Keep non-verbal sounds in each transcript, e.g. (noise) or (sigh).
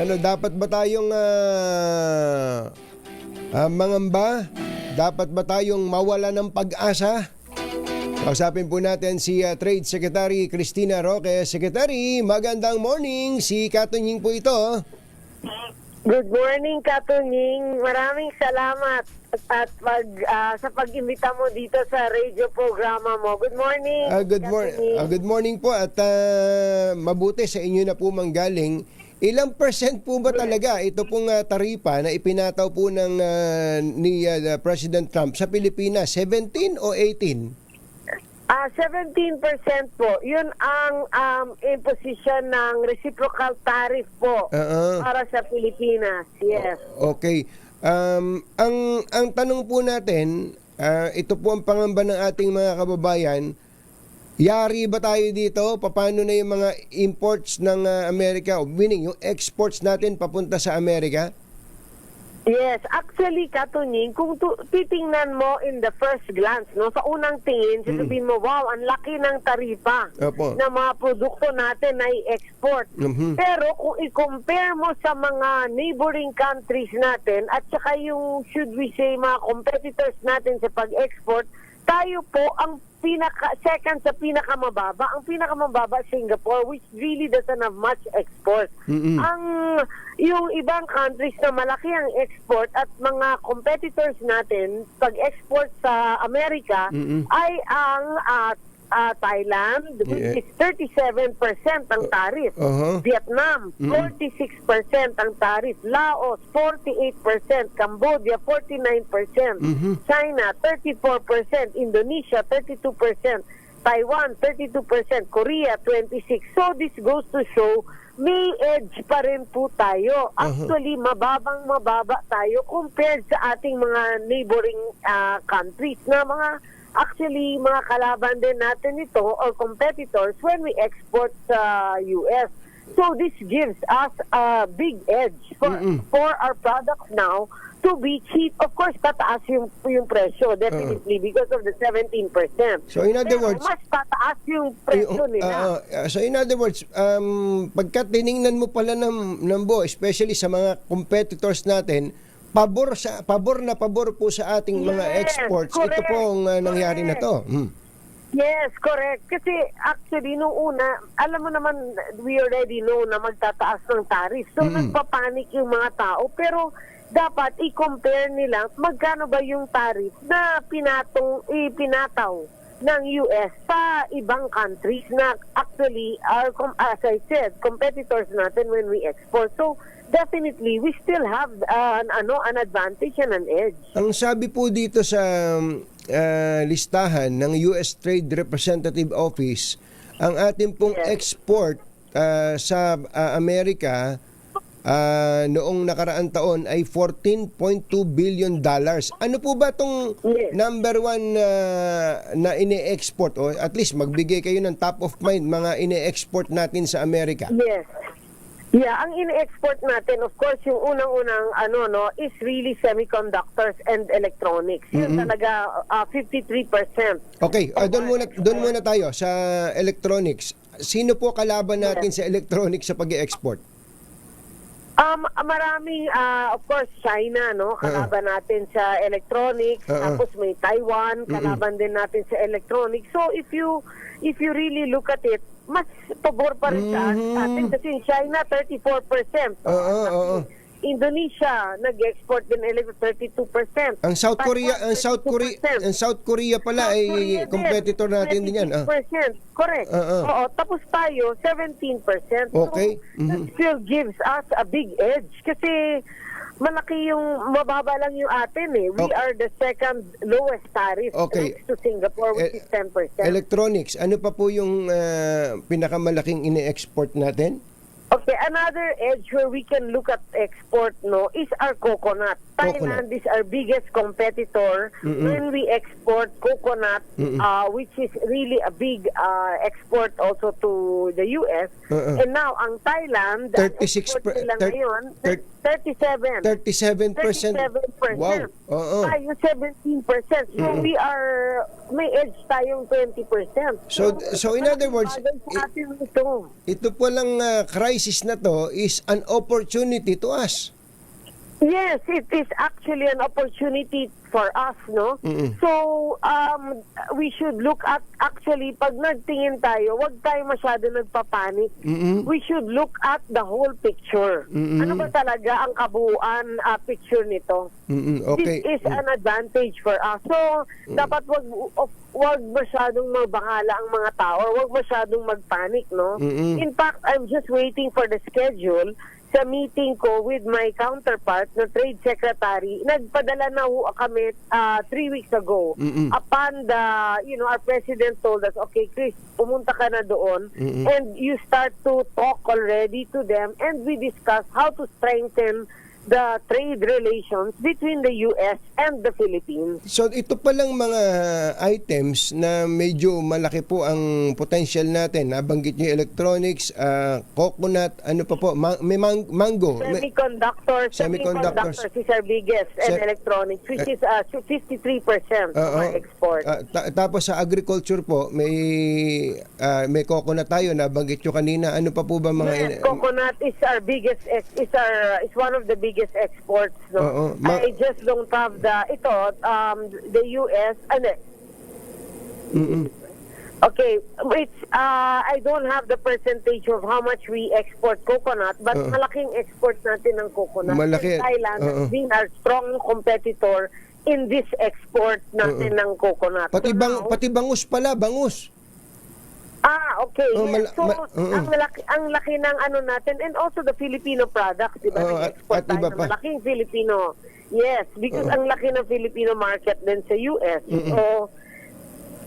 ano, dapat ba tayong ah, ah, mangamba? Dapat ba tayong mawala ng pag-asa? Kausapin po natin si ah, Trade Secretary Christina Roque. Secretary, magandang morning. Si Katunying po ito. Good morning, Katunying. Maraming salamat at pag, ah, sa pag-imbita mo dito sa radio programa mo. Good morning. Ah, good, mor- ah, good morning po at ah, mabuti sa inyo na po manggaling. Ilang percent po ba talaga ito pong ah, taripa na ipinataw po ng ah, ni ah, President Trump sa Pilipinas? 17 o 18? Ah, 17% po. Yun ang um, imposition ng reciprocal tariff po Oo. para sa Pilipinas. Yes. Okay. Um, ang ang tanong po natin, ah, ito po ang pangamba ng ating mga kababayan. Yari ba tayo dito? Paano na yung mga imports ng ah, Amerika o meaning yung exports natin papunta sa Amerika? Yes, actually, Katunying, kung tu- titingnan mo in the first glance, no, sa unang tingin, sasabihin mo, wow, ang laki ng taripa Opo. na mga produkto natin na i-export. Mhm. Pero kung i-compare mo sa mga neighboring countries natin at saka yung, should we say, mga competitors natin sa pag-export, tayo po ang pinaka second sa pinakamababa. Ang pinakamababa Singapore which really doesn't have much export. Mm-mm. Ang yung ibang countries na malaki ang export at mga competitors natin pag-export sa Amerika Mm-mm. ay ang ah, ah, Thailand Yeah. which is 37% ang tarif. Uh-huh. Vietnam, Mm-mm. 46% ang tarif. Laos, 48%. Cambodia, 49%. Mhm. China, 34%. Indonesia, 32%. Taiwan, 32%. Korea, 26%. So this goes to show may edge pa rin po tayo. Actually, mababang mababa tayo compared sa ating mga neighboring ah, countries na mga actually mga kalaban din natin ito or competitors when we export sa US. So this gives us a big edge for Mm-mm. for our products now to be cheap. Of course, tataas yung, yung presyo definitely because of the 17%. So in other Pero words, mas tataas yung presyo oh, nila. ah, ah, so in other words, um, pagka tiningnan mo pala ng, ng buo, especially sa mga competitors natin, pabor sa pabor na pabor po sa ating mga Yes, exports. Ito correct, po ang ah, nangyari na to. Hmm. Yes, correct. Kasi actually, nung una, alam mo naman, we already know na magtataas ng tariff. So, Mm. nagpapanik yung mga tao. Pero, dapat i-compare nila magkano ba yung tariff na pinatong, ipinataw ng US sa ibang countries na actually are, as I said, competitors natin when we export. So, definitely, we still have uh, an, ano, an advantage and an edge. Ang sabi po dito sa um, ah, listahan ng US Trade Representative Office, ang ating pong Yes. export ah, sa ah, Amerika ah, noong nakaraang taon ay 14.2 billion dollars. Ano po ba tong Yes. number one ah, na ine-export o at least magbigay kayo ng top of mind mga ine-export natin sa Amerika? Yes. Yeah, ang ini-export natin, of course, yung unang-unang ano no, is really semiconductors and electronics. Yun talaga ah, 53%. Okay, ah, doon muna doon muna tayo sa electronics. Sino po kalaban natin sa electronics sa pag-export? Um, maraming, ah, of course, China, no? Kalaban natin sa electronics. Oo. Tapos may Taiwan, kalaban din natin sa electronics. So, if you if you really look at it, mas pabor pa rin Mhm. sa atin. Kasi in China, 34%. Oo, oo, oo. Indonesia, nag-export din electric 32%. Ang South Korea, ang South Korea, 32%. ang South Korea pala South ay Korea din, competitor natin din yan. Ah. 26%. Correct. Oo. Oo, tapos tayo 17%. Okay. So, that Mhm. still gives us a big edge kasi malaki yung mababa lang yung atin eh. We Okay. are the second lowest tariff Okay. next to Singapore which Eh, is 10%. Electronics, ano pa po yung ah, pinakamalaking ine-export natin? Okay, another edge where we can look at export no is our coconut. Thailand is our biggest competitor Mm-mm. when we export coconut, Mm-mm. uh, which is really a big uh, export also to the US. Uh-uh. And now, ang Thailand, ang 36 export per- nila ngayon, thir- 37. 37%. 37%. Wow. Oo. Tayo 17%. So Mm-mm. we are, may edge tayong 20%. So- so in other words, atin ito. Po lang ah, crisis crisis na to is an opportunity to us. Yes, it is actually an opportunity for us, no? Mm-mm. So, um, we should look at, actually, pag nagtingin tayo, wag tayo masyado nagpapanik. Mm-mm. We should look at the whole picture. Mm-mm. Ano ba talaga ang kabuuan ah, picture nito? Mm-mm, okay. This is an advantage for us. So, dapat wag of- wag masyadong magbangala ang mga tao, wag masyadong magpanic, no? Mm-mm. In fact, I'm just waiting for the schedule sa meeting ko with my counterpart na trade secretary. Nagpadala na ho kami ah, three weeks ago. Mm-mm. Upon the, you know, our president told us, okay, Chris, pumunta ka na doon Mm-mm. and you start to talk already to them and we discuss how to strengthen the trade relations between the U.S. and the Philippines. So ito palang mga items na medyo malaki po ang potential natin. Nabanggit niyo electronics, ah, coconut, ano pa po, ma- may mang- mango. Semiconductors, Semiconductors. semiconductors is our biggest, and Se- electronics, which is uh, 53% of Oo. our export. Ah, ta- tapos sa agriculture po, may ah, may coconut tayo nabanggit niyo kanina. Ano pa po ba mga Yes, coconut is our biggest is our is one of the biggest exports no Oo. Ma- I just don't have the ito um the US ano Mm-mm. Okay, it's uh, I don't have the percentage of how much we export coconut, but Oo. malaking export natin ng coconut. Malaki. And Thailand has been our strong competitor in this export natin ng coconut. Pati So bang now- pati bangus pala, bangus. Ah, okay. Oh, yes. so, ma- oo. ang laki ang laki ng ano natin and also the Filipino products, di ba? Oo, at- at iba pa. malaking Filipino. Yes, because Oo. ang laki ng Filipino market din sa US. So,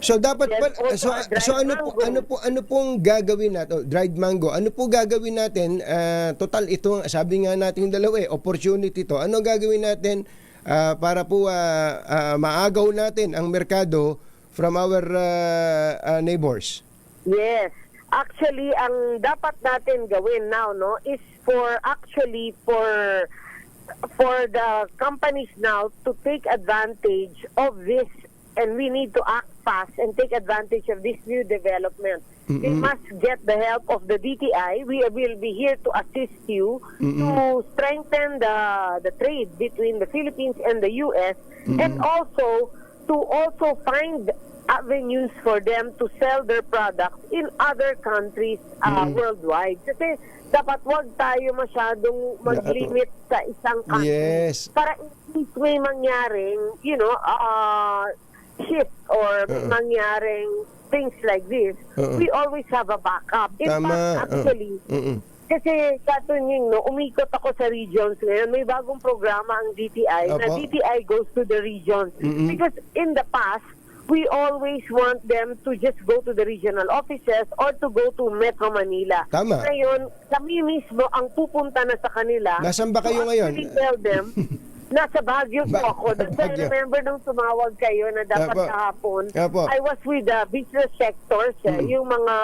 So dapat Yes, pa, so, so ano po mango. ano po ano pong gagawin natin dried mango ano po gagawin natin Ah, total ito sabi nga natin yung dalawa eh opportunity to ano gagawin natin ah, para po ah, ah, maagaw natin ang merkado from our ah, ah, neighbors Yes. Actually, ang dapat natin gawin now, no, is for actually for for the companies now to take advantage of this and we need to act fast and take advantage of this new development. Mm-mm. must get the help of the DTI. We will be here to assist you to strengthen the the trade between the Philippines and the US and also to also find avenues for them to sell their products in other countries uh, worldwide. Kasi dapat wag tayo masyadong mag-limit sa isang country. Yes. Para in case may mangyaring, you know, uh, shift or Oo. mangyaring things like this, Oo. we always have a backup. In Tama. fact, oo. actually, Mm-mm. kasi katunying, no, umikot ako sa regions ngayon. May bagong programa ang DTI na Apo. DTI goes to the regions. Mm-mm. Because in the past, we always want them to just go to the regional offices or to go to Metro Manila. Tama. Ngayon, kami mismo ang pupunta na sa kanila. Nasaan ba kayo to ngayon? tell them, (laughs) nasa Baguio po Ba- ako. That's I remember nung tumawag kayo na dapat Apo. kahapon. Apo. I was with the business sectors, Mm. yung mga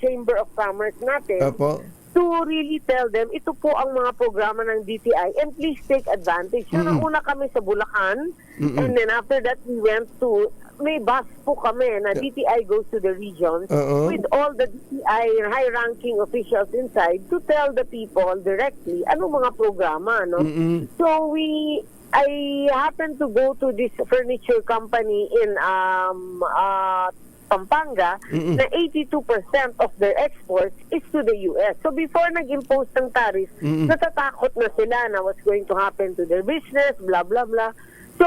Chamber of Commerce natin Opo. To really tell them, ito po ang mga programa ng DTI and please take advantage. So, Mm-mm. nauna kami sa Bulacan Mm-mm. and then after that we went to, may bus po kami na DTI goes to the regions Oo. with all the DTI high-ranking officials inside to tell the people directly ano mga programa, no? Mm-mm. So we I happened to go to this furniture company in um uh Pampanga Mm-mm. na 82% of their exports is to the US. So before nag-impose ng tariff, Mm-mm. natatakot na sila na what's going to happen to their business, blah blah blah. So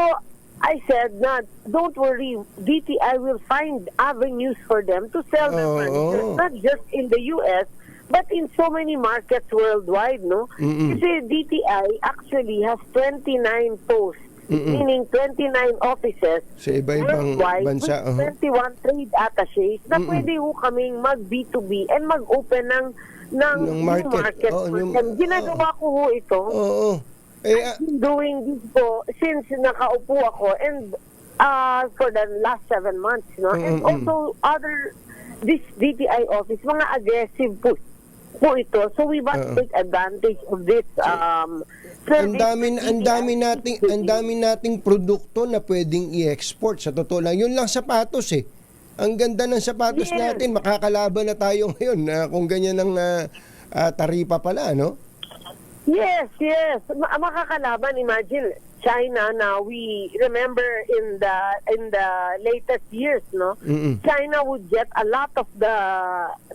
I said na don't worry, DTI will find avenues for them to sell their Oo. furniture, not just in the US, but in so many markets worldwide, no? Mm-mm. Kasi DTI actually has 29 posts, Mm-mm. meaning 29 offices sa iba-ibang worldwide bansa oh. 21 trade attaches na Mm-mm. pwede ho kaming mag B2B and mag-open ng ng Ng market. market. Oo, for them. Ginagawa ko ho ito. Oo. Eh, ah, I've been doing this po since nakaupo ako and uh, for the last seven months. No? And Mm-mm. also other, this DTI office, mga aggressive po, po ito. So we must Oo. take advantage of this um, ang dami ang dami nating ang dami nating produkto na pwedeng i-export sa totoo lang. Yun lang sapatos eh. Ang ganda ng sapatos Yes. natin, makakalaban na tayo (laughs) ngayon na kung ganyan ang ah, ah, taripa pala, no? Yes, yes. Ma- makakalaban, imagine China now we remember in the in the latest years, no? Mm-mm. China would get a lot of the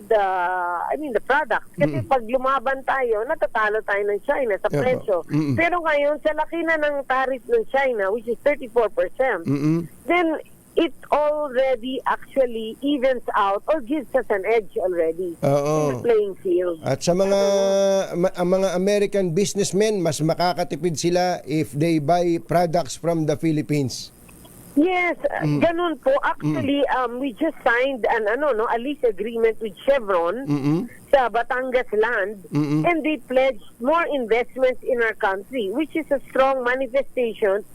the I mean the products kasi pag lumaban tayo, natatalo tayo ng China sa presyo. Mm-mm. Pero ngayon sa laki na ng tariff ng China which is 34%, Mm-mm. then it already actually evens out or gives us an edge already in the playing field. At sa mga ma- ang mga American businessmen, mas makakatipid sila if they buy products from the Philippines. Yes, uh, Mm. ganun po. Actually, um, we just signed an ano no, a lease agreement with Chevron sa Batangas land Mm-mm. and they pledged more investments in our country which is a strong manifestation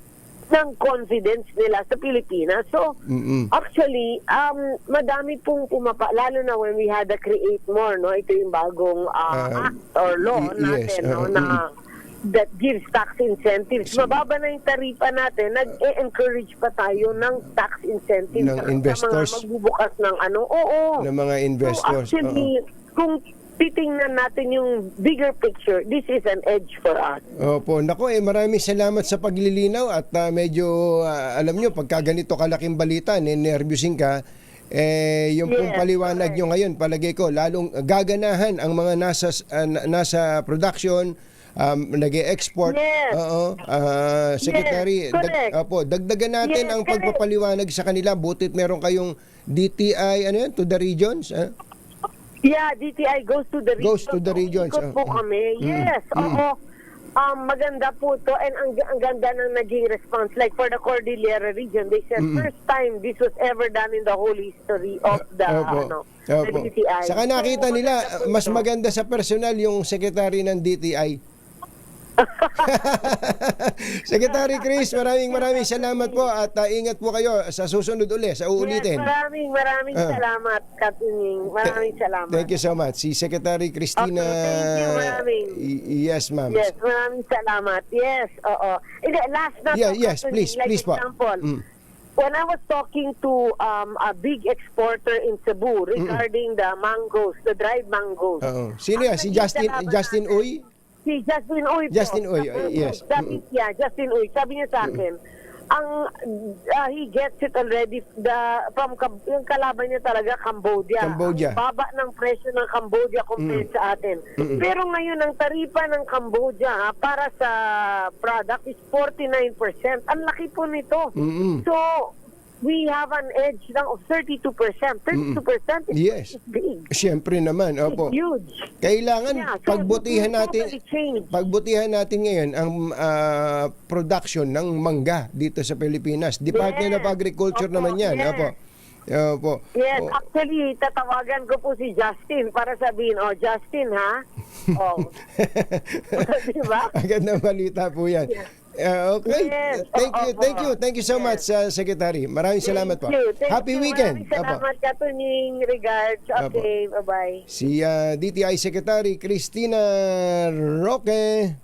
ng confidence nila sa Pilipinas. So, Mm-mm. actually, um, madami pong pumapa, lalo na when we had the Create More, no? Ito yung bagong Ah, uh, act or law y- yes, natin, no? uh, Na that gives tax incentives. Mababa na yung taripa natin, nag-encourage pa tayo ng tax incentives Ng sa- investors. sa mga magbubukas ng ano. Oo. ng mga investors. So actually, kung titingnan natin yung bigger picture, this is an edge for us. Opo, nako eh maraming salamat sa paglilinaw at ah, medyo ah, alam nyo pagka ganito kalaking balita, ninervyusin ka eh yung pong Yes, paliwanag correct. nyo ngayon palagay ko lalong gaganahan ang mga nasa na- nasa production um, nag-export. Yes. Oo. Ah, secretary, Yes, correct. opo, dagdagan natin Yes, ang correct. pagpapaliwanag sa kanila butit meron kayong DTI ano yan to the regions. ah? Yeah, DTI goes to the Goes regions. to the regions, Ikot oh. po kami. Mm, Yes, mm. oo. Um, maganda po to and ang, ang ganda ng naging response. Like for the Cordillera region, they said Mm. first time this was ever done in the whole history of the, Opo. ano, the. DTI. Saka nakita So, nila, mas maganda sa personal yung secretary ng DTI. (laughs) Secretary Chris, maraming maraming salamat po at uh, ingat po kayo sa susunod uli, sa uulitin. Yes, maraming maraming Ah. salamat, Katuning. Maraming salamat. Thank you so much. Si Secretary Christina... Okay, thank you, maraming. Yes, ma'am. Yes, maraming salamat. Yes, oo. Hindi, last na Yeah, to, yes, Katuning, please, like please po. example, Mm. when I was talking to um, a big exporter in Cebu regarding the mangoes, the dried mangoes. Oo. Sino yan? Si Justin Justin Uy? Si Justin Uy po. Justin Uy, uh, yes. Sabi, yeah, Justin Uy. Sabi niya sa akin, ang uh, he gets it already the from Cam- yung kalaban niya talaga Cambodia. Cambodia. Ang baba ng presyo ng Cambodia compared sa atin. Pero ngayon ang taripa ng Cambodia ha, para sa product is 49%. Ang laki po nito. Mm-mm. So we have an edge lang of 32%. 32% is, Yes. is big. Siyempre naman, opo. It's huge. Kailangan Yeah, so pagbutihan natin totally pagbutihan natin ngayon ang ah, production ng mangga dito sa Pilipinas. Department of Yes. Agriculture Opo, naman 'yan. yes. Opo. Opo. Yes, O- actually, tatawagan ko po si Justin para sabihin, oh, Justin, ha? (laughs) Oh. (laughs) (laughs) diba? Agad na balita po 'yan. Ah, okay. Yes. Thank Oo, you. Thank you. Thank you so Yes. much uh, Secretary. Maraming salamat po. Thank you. Thank Happy you. weekend. Maraming salamat, Katuning. Regards. Okay, bye-bye. Si ah, DTI Secretary Christina Roque.